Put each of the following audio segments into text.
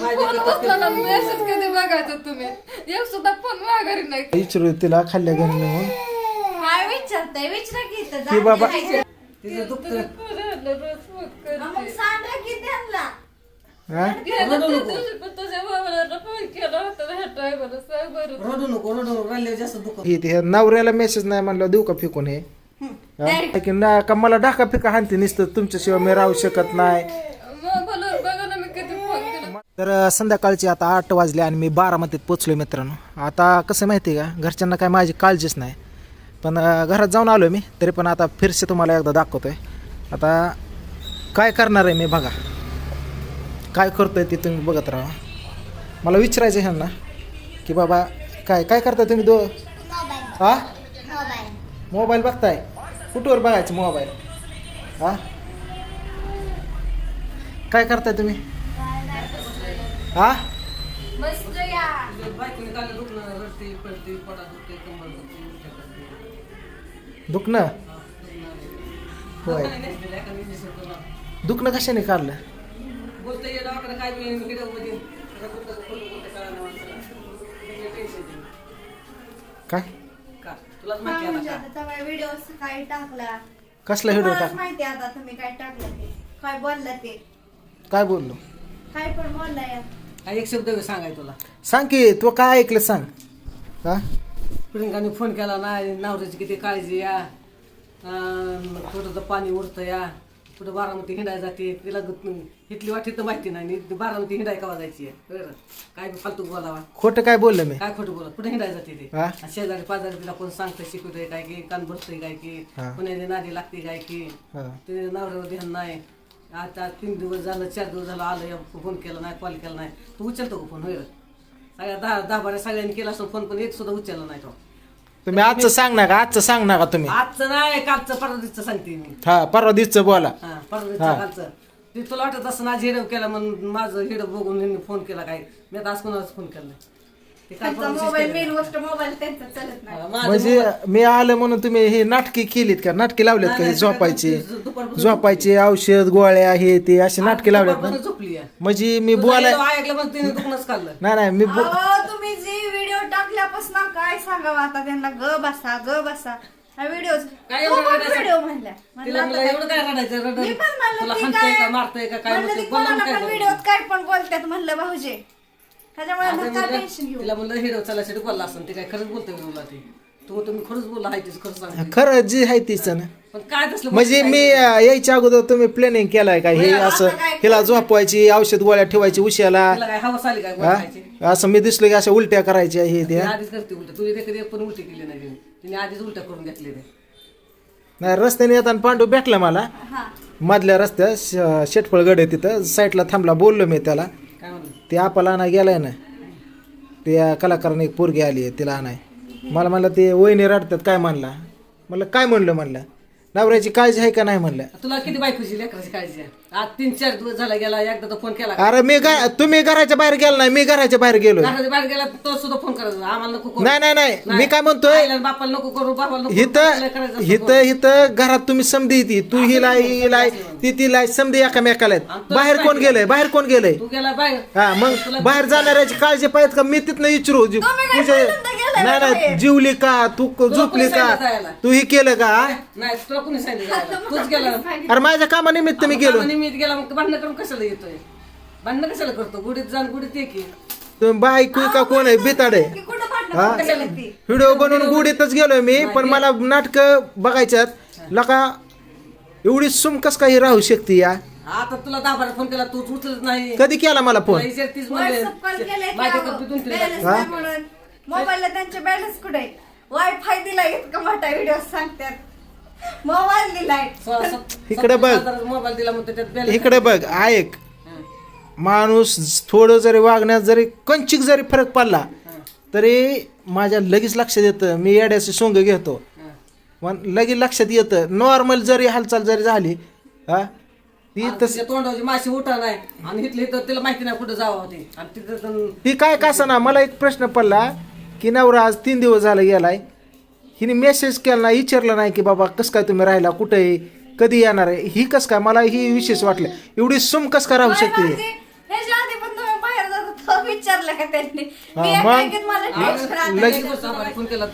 Phone उचला ना message कधी बघायचं तुम्ही? एक सुद्धा फोन माघारी नाही. विचारू तिला खाल्ल्या घरी नेऊन. काय विचारताय? विचारा की इथं की बाबा तिचं दुखतं रोज फोन करते. मग सांगा की त्यांना. हा? गेल्या त्या दिवशी पण तुझ्या बाबाला फोन केला होता ह्या टायमाला सांग बरं रडू नको रडू नको. रडल्यावर जास्त दुखत. हे ते नवऱ्याला मेसेज नाही म्हणलं देऊ का फेकून हे? हा? की ना का मला डाका फिका हानते नुसतं? तुमच्याशिवाय मी राहू शकत नाही मग बोलून बघा ना मी किती फोन केला तर संध्याकाळची संध्याकाळचे आता आठ वाजले आणि मी बारामतीत पोचलो मित्रांनो. आता कसं माहिती आहे का घरच्यांना काय माझी काळजीच नाही. पण घरात जाऊन आलो मी तरी पण आता फिरसे तुम्हाला एकदा दाखवतोय. आता काय करणार आहे मी बघा. काय करतोय ते तुम्ही बघत राहा. मला विचारायचं आहे ह्यांना की बाबा काय काय करताय तुम्ही दो? हा मोबाईल बघताय? कुठवर बघायचं मोबाईल? हा काय करताय तुम्ही? हा? मस्त या. दुखणं? होय? दुखणं कशाने काढलं? काय. काय व्हिडिओ सकाळी टाकला कसला व्हिडिओ टाक? माहिती आता तुम्ही काय टाकलं ते. काय बोलला ते? काय बोललो? काय पण बोलला या. का एक शब्द सांगाय तुला. सांग की तू काय ऐकलं सांग. हा? प्रियंकाने फोन केला नाही नवऱ्याची किती काळजी या. अं, कुठं तर पाणी उरतं या. कुठं बारामती हिंडाय जाते तिला ग- इथली वाटी तर माहिती नाही नी बारामती हिंडाय कवा जायची आहे? बरं काय बी फालतू बोलावा. खोटं काय बोललं मी? काय खोटं बोलत कुठे हिंडाय जाते ते? हा? आणि शेजारी पाजारी तिला कोण सांगतं शिकवतंय काय की कान भरतंय काय की हा. पुण्याची नादी लागते काय की हा. ते नवऱ्यावर ध्यान नाही. आता तीन दिवस झालं चार दिवस झालं आलं या फोन केला नाही कॉल केला नाही. तू उचलतो का फोन? रे? सगळ्या दहा दहा बारा सगळ्यांनी केला असतो फोन पण एक सुद्धा उचलला नाही तो. तुम्ही आजचं सांग ना का? आजचं सांग ना का तुम्ही? आजचं नाही कालचं परदेशचं सांगते मी. हा परवा दिवसचं बोला. हा परदेशचं कालचं. ते तुला वाटत असं आज हिडव केला म्हणून माझं हिडव बघून फोन केला काय? मी आता आज कोणालाच फोन केला नाही. ते काल त्यांचा परवा मोबाईल दिवशीच मेन केलं. गोष्ट मोबाईल त्यांचा चालत नाही. माझं म्हणजे मी आलं म्हणून तुम्ही हे नाटकी केलीत का? नाटकी लावलेत का हे झोपायचे? झोपायचे औषध गोळ्या हे ते असे नाटके लावलेत ना? झोपली. म्हणजे मी बोलाय हिडव ऐकलं पण तिने दुखणंच खाल्लं. नाही नाही मी बो- अहो, तुम्ही जे व्हिडिओ टाकल्यापासून काय सांगावं आता त्यांना? ग बसा ग बसा. हा व्हिडिओ काय एवढं रडायचं? व्हिडिओ म्हणल्या. म्हणलं तिला आता म्हणलं काय- एवढं काय रडायचं? रड. मी पण म्हणलं तुला ती हाणतंय काय- का मारतंय का काय म्हणलं म्हणते ती बोला कोणाला काय पण करू? व्हिडिओत काय पण बोलतात म्हणलं भाऊजे. त्याच्यामुळे टेन्शन घेऊ? तिला म्हणलं हिरो चालायसाठी बोलला असं. ते काय खरंच बोलतोय ते. तू तुम्ही खरंच बोलला आहे तीच खरं सांग खरं जी आहे तीच ना. पण काय तसलं म्हणजे मी अं, यायच्या अगोदर तुम्ही प्लॅनिंग केलाय का? हे असं हिला झोपवायची औषध गोळ्या ठेवायची उशाला तिला काय हवस आली काय हा? बोलायची? असं मी दिसलो की अशा उलट्या करायच्या हे ती ते आधीच करते उलट. तुझी कधी एक पण उलटी केली नाही. तिने तिने आधीच उलट्या करून घेतली नाही रस्त्याने येताना पांडू भेटला मला. हा. मधल्या रस्त्यात श- शेटफळ गड आहे तिथं. साईडला थांबला बोललो मी त्याला. ते आपला आणा गेलाय ना. त्या कलाकाराने एक पोरगी आली आहे तिला आणाय. मला म्हणलं ते वहिनी रडतात काय म्हणला? म्हणलं काय म्हणलं? म्हणलं. नवऱ्याची काळजी आहे का नाही? म्हणलं. तुला किती बायकोची लेकराची काळजी आहे? आज तीन चार दिवस झाला गेला एकदा तर फोन केला? अरे मी तुम्ही घराच्या बाहेर गेला नाही मी घराच्या बाहेर गेलो घराच्या बाहेर गेला तो सुद्धा फोन करायचा आम्हाला नको करू. नाही नाही नाही. मी काय म्हणतोय? आईला आणि बापाला नको करू बापाला नको करू, हिथं आपल्याला करायचं असतं हिथं हिथं घरात तुम्ही समधी ती. तू हिला हिला ती तिला समधी एकामेकाला आहेत. बाहेर कोण गेलंय? बाहेर कोण गेलंय? तू गेला बाहेर. हा मग बाहेर जाणाऱ्याची काळजी पाहिजे का? मी तिथनं विचारू जी- तुम्ही काय तुझ्या पहिल्यांदा गेलाय नाही नाही बाहेर? जीवली का? तू क- झोपली का? सांगितलं जायला? तू हे केलं का? नाही तुला कोणी सांगितलं जायला? तूच गेला. अरे माझ्या कामानिमित्त मी गेलो. निमित्त गेला मग भांडणं करून कशाला येतोय? भांडणं कशाला करतो? गुडीत जाण गुडीत ये की. तुम्ही बायको का कोण आहे? बिताडे. कुठं भांडणं हा? ती? व्हिडिओ बनवून गुढीतच गेलोय मी पण मला नाटक बघायच्यात. लका एवढी सुम कस काही राहू शकते या? आता तुला दहा बारा फोन केला तू उचलत नाही. कधी केला मला फोन? तुला विचारतीस म्हणजे व्हॉट्सअप कॉल केले माझ्या कंपनीतून तुला. बॅलन्स नाही म्हणून? मोबाईलला त्यांचे बॅलन्स कुठे? वायफाय दिलाय इतका मोठा व्हिडिओ सांगतात. मोबाईल दिलाय इकडे बघ. मोबाईल दिला म्हणतो त्यात balance इकडे बघ ऐक. माणूस थोडं जरी वागण्यात जरी कंचिक जरी फरक पडला तरी माझ्या लगेच लक्षात येतं मी येड्याचे सोंग घेतो हा. पण लगेच लक्षात येतं नॉर्मल जरी हालचाल जरी झाली हा ती आणि तस तिच्या तोंडाची माशी उठा नाही आणि इथले इथं तिला माहिती नाही कुठं जावं होती आणि तिथं तर- ती काय का ना मला एक प्रश्न पडला की नवरा आज तीन दिवस झाला गेलाय हिने मेसेज केला नाही विचारलं नाही की बाबा कसं काय तुम्ही राहिला? कुठे आहे? कधी येणार आहे? ही कस काय? मला ही विशेष वाटलं. एवढी सुम कस काय राहू शकते? ह्याच्या आधी पण तुम्ही बाहेर विचारलं का त्यांनी? हा, मी एका मग? मला फोन केला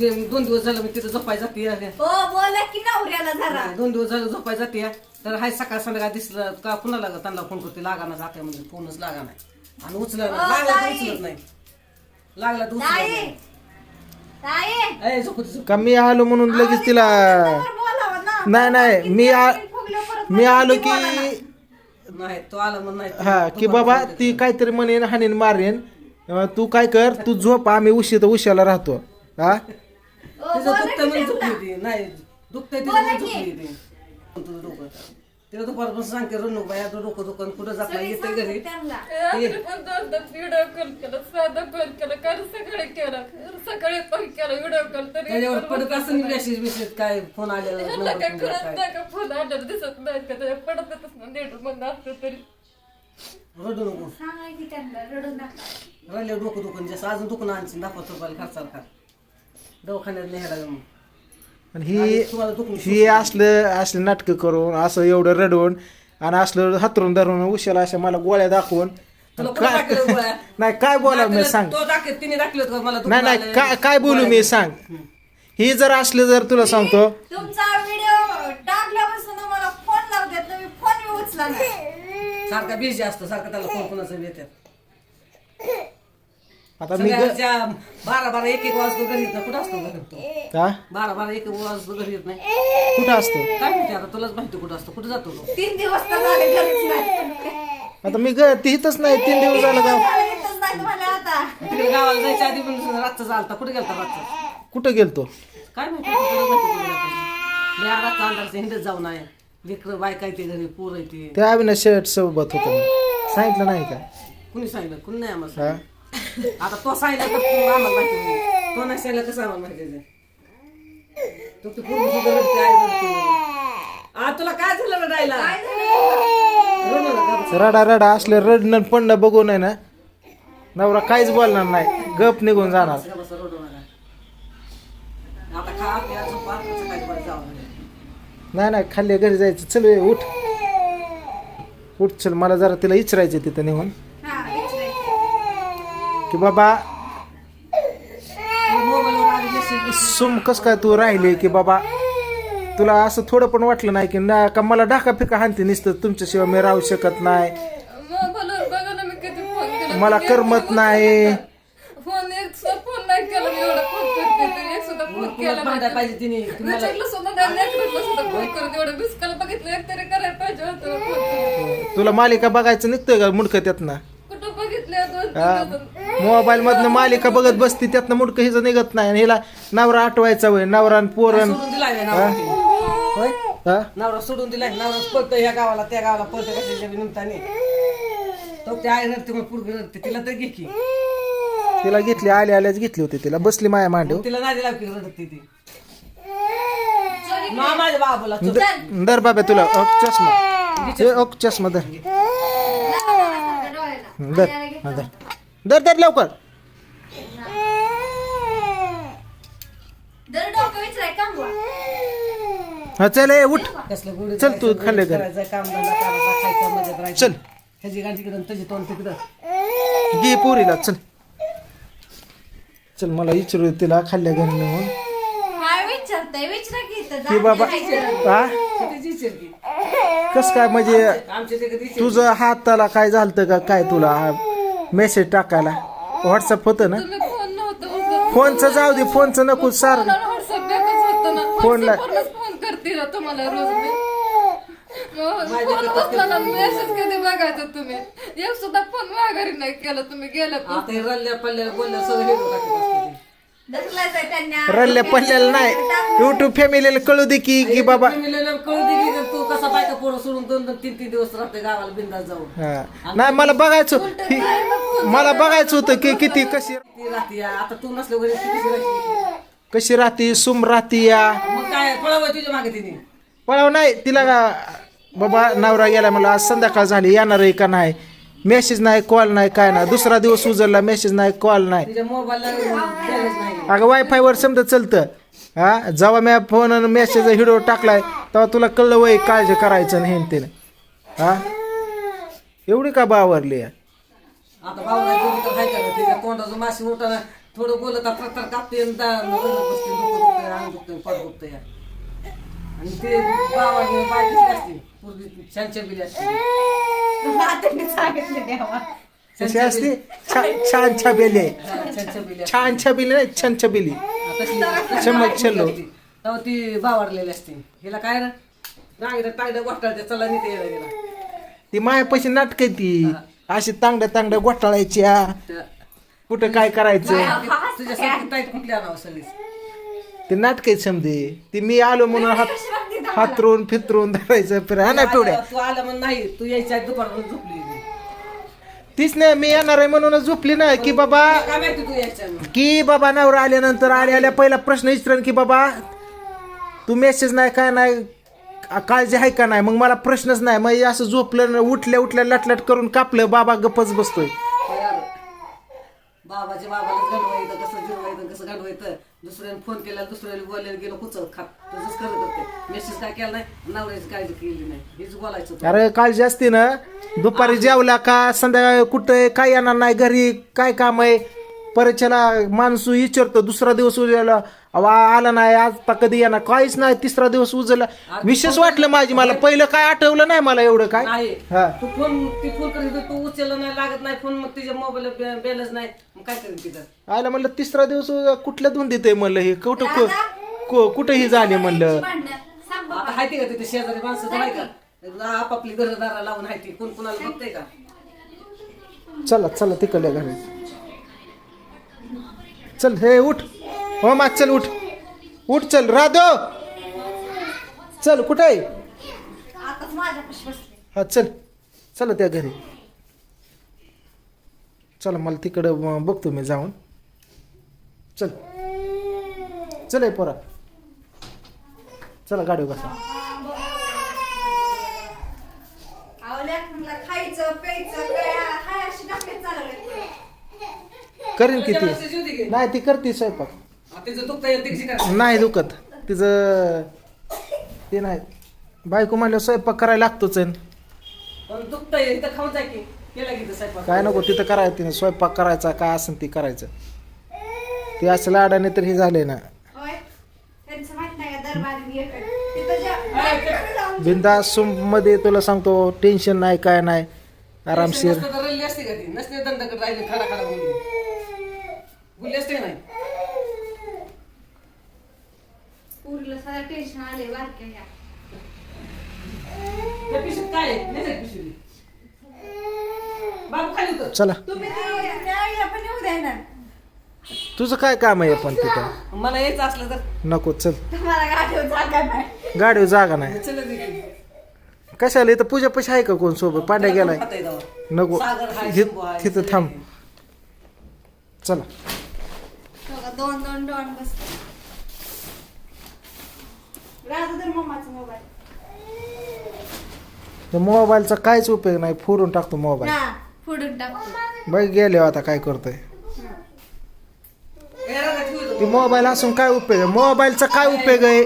दोन दिवस झालं मी तिथं झोपाय जाते हो बोला की नवऱ्याला जरा. दोन दिवस झालं झोपाय जाते तर हाय सकाळ संध्याकाळ दिसलं का कुणाला ग? त्यांना फोन करते लागा ना जाते म्हणजे फोनच लागा नाही. आणि उचल अ, लागला तर. उचलत नाही. लागला तर उचलत ताई नाही. का मी आलो म्हणून लगेच तिला. नाही नाही मी आ- मी आलो की. नाही तो आला म्हणून नाही हा की बाबा ती काहीतरी म्हणेन हाणेन मारेन अं, तू काय कर तू झोप आम्ही उशी तर उशाला राहतो हा ओ, तिचं म्हणून. झोपली ती नाही दुखतंय तिचं बोला म्हणून की. झोपली ती तुझं डोकं तिला दुपारपासून सांगते रणू बाया तुझं डोकं दुकान कुठं जात येते घरी. रात्री पण व्हिडिओ कॉल केला साधा कॉल केला काल सकाळी केला. सकाळी पण केला व्हिडिओ कॉल तरी त्याच्यावर पडत असं मेसेज मेसेज काय फोन आलेला काय तुमचा कळत काय? नाही का फोन आलेला दिसत नाही का? त्याच्या पडत येतच ना नेट बंद असतं तरी. रडू नको. सांगा की त्यांना रडू नका. रडले डोकं दुखून जसं अजून दुखून आणशील पाच रुपयाला खर्चाल का दवाखान्यात न्यायला मग. आणि ही ही असलं असले नाटकं करून असं एवढं रडवून आणि असलं हातरून धरून उशाला अशा मला गोळ्या दाखवून. तुला कुठं टाकलं गोळ्या? नाही काय बोला मी सांग. तो दाखल तिने दाखल का मला दुखणं नाही नाही. काय काय बोलू मी सांग. ही जर असलं जर तुला सांगतो. तुमचा व्हिडिओ टाकल्यापासून मला फोन लावतात तुम्ही फोन बी उचला नाही सारखा बिझी असतो सारखा त्याला फोन कोणाचं येतात आता मी ग- बारा बारा एक एक वाजतो घरी येत नाही. कुठं असतो घरी तो? हा बारा बारा एक एक वाजतो घरी येत नाही. कुठं असतो? काय माहिती आता तुलाच माहिती कुठं असतो कुठं जातो तो? तीन दिवस तर झाले घरीच नाही. आता मी ग ती इथंच नाही तीन दिवस झालं का येतच नाही तुम्हाला आता. तिकडे गावाला जायच्या आधी पण रातचा चालता कुठे गेलता रातचा? कुठं गेलतो? काय माहिती कुठं माहिती कुठे गेलता? मी रातचा अंधारचं हिंडत जाऊन आहे. लेकरं बायका येते घरी पोर येते त्या अविनाश शर्ट सोबत होतं. मी सांगितलं नाही का? कुणी सांगितलं? कुणी नाही आम्हाला हा. आता तो सांगितलं तर तू आम्हाला माहिती होईल. तो नाही सांगितलं कसं आम्हाला माहिती होईल? तो ती पोरगी सुद्धा रडते, आई रडते. आ तुला काय झालं रडायला रडू नका. रडा रडा असले रडणं पडणं बघून आहे ना नवरा काहीच बोलणार नाही गप निघून जाणार बसा, बसा, रडू नका. आता खा प्या झोपा सकाळी परत जावं लागेल. नाही नाही खाल्ले घरी जायचं चल उठ उठ चल मला जरा तिला इचरायचं तिथं निघून. की बाबा सुम कस काय तू राहिले की बाबा तुला असं थोडं पण वाटलं नाही की ना का मला ढाका फिका हानते नसतं तुमच्याशिवाय मी राहू शकत नाही. मला करमत नाही. तुला मालिका बघायचं निघतोय का मुडकं त्यात ना बघितलं दोन तीन दिवसात? मोबाईल मधनं मालिका बघत बसती त्यातनं मुडकं हिचं निघत नाही. आणि हिला नवरा आठवायचा वय नवरा आणि पोरण सोडून दिलाय नवरा? तिने. होय? हा? नवरा सोडून दिलाय. नवरा पळतो ह्या गावाला त्या गावाला पळतो कशाच्या निमित्ताने? तो त्या आई रडते मग पुरगी रडते. तिला तर घे की. तिला घेतली आल्या आल्याच घेतली होती तिला. बसली माया मांडव तिला नाही दिला की रडते ती. मा माझ्या बाबाला चल. दर बाबा तुला ओक चष्मा. हे ओक चष्मा डोळ्याला. दर हा, दर दर दर लवकर. डोकं विचाराय? हा चल ए उठ. कसलं गुढी चल तू जायचं, खाल्ले गुढी घर. करायचं, काम धंदा करायचा, खायचं, मजेत राहायचं. चल. ह्याची गाडी तिकडं त्याची तोंड तिकडं. घे पोरीला चल. चल मला विचारू तिला खाल्ल्या घरी काय विचारताय विचारा की इथं. बाबा. हा? विचार की. कस काय म्हणजे आमच्या तुझं हाताला काय झालतं का? काय तुला मेसेज टाकायला? व्हॉट्सअप होतं ना? तुम्ही फोन नव्हतं उचलत. फोनचं जाऊ दे फोनचं नको सार मला व्हॉट्सअप बॅकच होतं ना? फोनला- फोन करते ना तुम्हाला रोज मी. मग फोन उचला ना मेसेज कधी बघायचा तुम्ही? एक सुद्धा फोन माघारी नाही केला तुम्ही आता हे रल्ल्या पल्ल्या बोलल्या सगळं हेरो टाकत असतं. रल्ल्या पल्ल्याला नाही. युट्यूब फॅमिलीला कळू दे की की बाबा फॅमिलीला कळू दे की तू कसा बायका पोरं सोडून दोन दोन तीन तीन दिवस राहते गावाला बिंदास जाऊन. हा. नाही मला बघायचं ही- मला बघायचं होतं की किती कशी ती राहते आता तू नसल्या घरी ती कशी राहते? कशी राहते? सुम राहते या. मग काय पळावं तुझ्या मागे तिने. पळाव नाही तिला का- बाबा नवरा गेला मला आज संध्याकाळ झाली येणार आहे का नाही? मेसेज नाही कॉल नाही काय नाही. दुसरा दिवस उजळला मेसेज नाही कॉल नाही. अगं वायफायवर समजा चलतं. हा? जेव्हा मी फोन मेसेज व्हिडिओ टाकलाय तेव्हा तुला कळलं वय काळजी करायचं नाही तिने हा? एवढी का बावरली थोडं बोलत कापते आणि ते असते. असते नात्याने सांगितले देवा. कशी असते? छान छान छबिली आहे छान छबिली नाही छान छबिली तशी चमक छल्लो. तेव्हा ती बावरलेली असते. हिला काय चला नाही ते गेला ती मायापाशी नाटक ती. अशी तांगड्या तांगड्या गोठाळायच्या कुठं काय करायचं? तुझ्यासाठी टाईट कुठली आणावं सगळीच? ते नाटक समजे. ती मी आलो म्हणून हात हातरून फितरून धरायचं फिर हा ना पिवड्या. तू आला म्हणून नाही तू यायच्या दुपारून झोपली तीच नाही मी येणार आहे म्हणूनच झोपली ना की बाबा काय माहिती तू यायच्या म्हणून? की बाबा नवरा आल्यानंतर आल्या आल्या पहिला प्रश्न विचारण की बाबा तू मेसेज नाही काय नाही? आ- काळजी आहे का नाही? मग मला प्रश्नच नाही. मग असं झोपलं न उठल्या उठल्या लटलट करून कापलं बाबा गप्पच बसतोय. बाबाच्या बाबाला घडवायचं कसं जिरवायचं कसं घडवायचं दुसऱ्याने फोन केला दुसऱ्याला बोलायला गेलो कुचल खात तसंच करत होते. मेसेज काय केला नाही नवऱ्याची काळजी केली नाही. हेच बोलायचं होतं. अरे काळजी असते ना. दुपारी जेवला का संध्याकाळी कुठे काय येणार नाही घरी काय काम आहे? परीक्षेला माणूस विचारतो दुसरा दिवस उजवला अवा आला नाही आज ता कधी येणार. काहीच नाही तिसरा दिवस उजवला विशेष वाटलं माझी मला. पहिलं काय आठवलं नाही मला एवढं काय? नाही. हा. तू फोन ती फोन करीत होती, तू उचलला नाही लागत नाही फोन मग तिच्या मोबाईल बॅलन्स नाही. मग काय करेन तिथं? आयला म्हणलं तिसरा दिवस कुठल्या धुंदीत देते म्हणलं हे? कुठं कु- कु- कुठं ही झाली म्हणलं. आता हायती का तिथे शेजारी माणसं? नाही का. आपापली घरदारा लावून हायती. कोण कोणाला बघतंय का? चला चला तिकडल्या घरी. चल हे उठ. हो मा चल उठ. उठ चल राधो. चल कुठं आहे? हा चल. चला त्या घरी. चला मला तिकडं बघतो मी जाऊन. चल. चल हे पोरा. चला गाडीवर बसा. करीन किती. नाही ती करते स्वयंपाक. नाही दुखत. तिचं ते नाही. बायको म्हणलं स्वयंपाक करायला लागतोच काय नको तिथं करायचं तिने स्वयंपाक करायचा काय असेल ती करायचं. ते असं लाडाने तर हे झालंय ना. होय? त्यांचं माहीत नाही का दरबारी येतं. तिथं ज्या- जाऊन बिंदा मध्ये तुला सांगतो टेन्शन नाही काय नाही. आरामशीर नसतं तर रडली असते का ती नसते दंडकडे राहिली खडा खडा बोलली बोलली असते का नाही पुरीला सगळं टेन्शन आले बारक्या ह्या. त्या पिशवीत काय आहे? नाही त्या पिशवीत. बाबू खाली उतर. चला. तुम्ही ते त्या आईला पण येऊ द्या ना. तुझं काय काम आहे पण तिथं? मला यायचं असलं तर. नको चल. तुम्हाला गाठीवर जागा नाही. गाडीवर जागा नाही. चल कशाला? इथं पूजा पैसे आहे का कोण सोबत? पांड्या गेलाय. नको. सागर हाय, शंभू हाय, तिथं सगळे थांब. चला. बघा, दोन दोन दोन बस राहू दे मम्माचा मोबाईल. त्या मोबाईलचा काहीच उपयोग नाही फोडून टाकतो मोबाईल. हा फोडून टाकतो. बघ गेले आता काय करतोय. ती मोबाईल असून काय उपयोग आहे? मोबाईलचा काय उपयोग आहे?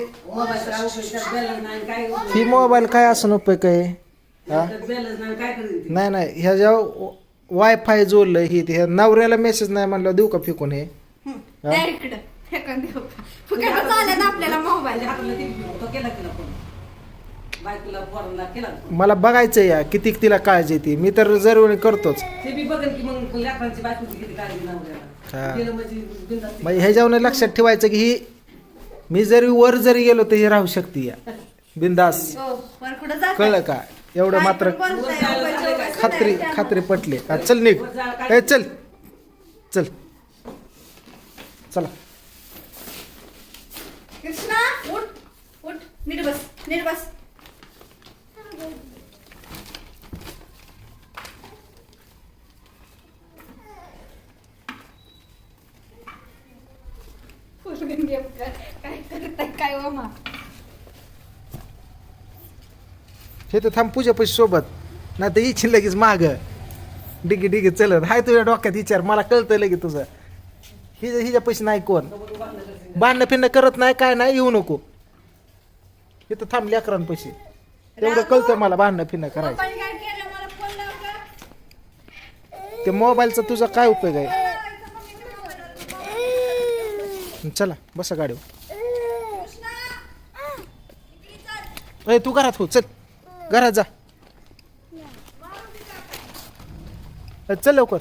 ही मोबाईल काय असून उपयोग आहे? हा? नाही नाही ह्या ज्या वायफाय जोडलं ही ह्या नवऱ्याला मेसेज नाही म्हणलं देऊ का फेकून हे? इकडं फेकून देऊ का? फुकट चालेल आपल्याला मोबाईल तो केला केला फोन बायकोला पोरांना केला मला बघायचं या किती तिला काळजी ती. मी तर जरूर करतोच. ते बी बघेल की मग लेकरांची बायकोची किती काळजी नवऱ्याला हा. गेलं म्हणजे बिनधास्त मग ह्याच्यावर लक्षात ठेवायचं की ही मी जरी वर जरी गेलो तर ही राहू शकते या. बिंदास हो वर कुठं जात? कळलं का? एवढं मात्र खात्री खात्री पटली. हा, चल निघ. ए चल. चल. चला कृष्णा उठ उठ नीट बस नीट बस. काय करताय काय हो हे तर थांब पूजा पैसे सोबत. नाही तर इच्छिन लगेच माग. डिगी डिगी चलत. हाय तुझ्या डोक्यात विचार मला कळतं लगेच तुझं. हिच्या हिच्या पैसे नाही कोण. बांधणं फिरणं करत नाही काय नाही येऊ नको. हे तर थांब लेकरान पैसे तेवढं कळतं मला बांधणं फिरणं करायचं. पप्पाने काय केलं? मला फोन लाव का ते मोबाईलचा तुझा काय उपयोग आहे? चला बसा गाडीवर. ए तू घरात हो चल. घरात जा. ए, चल लवकर.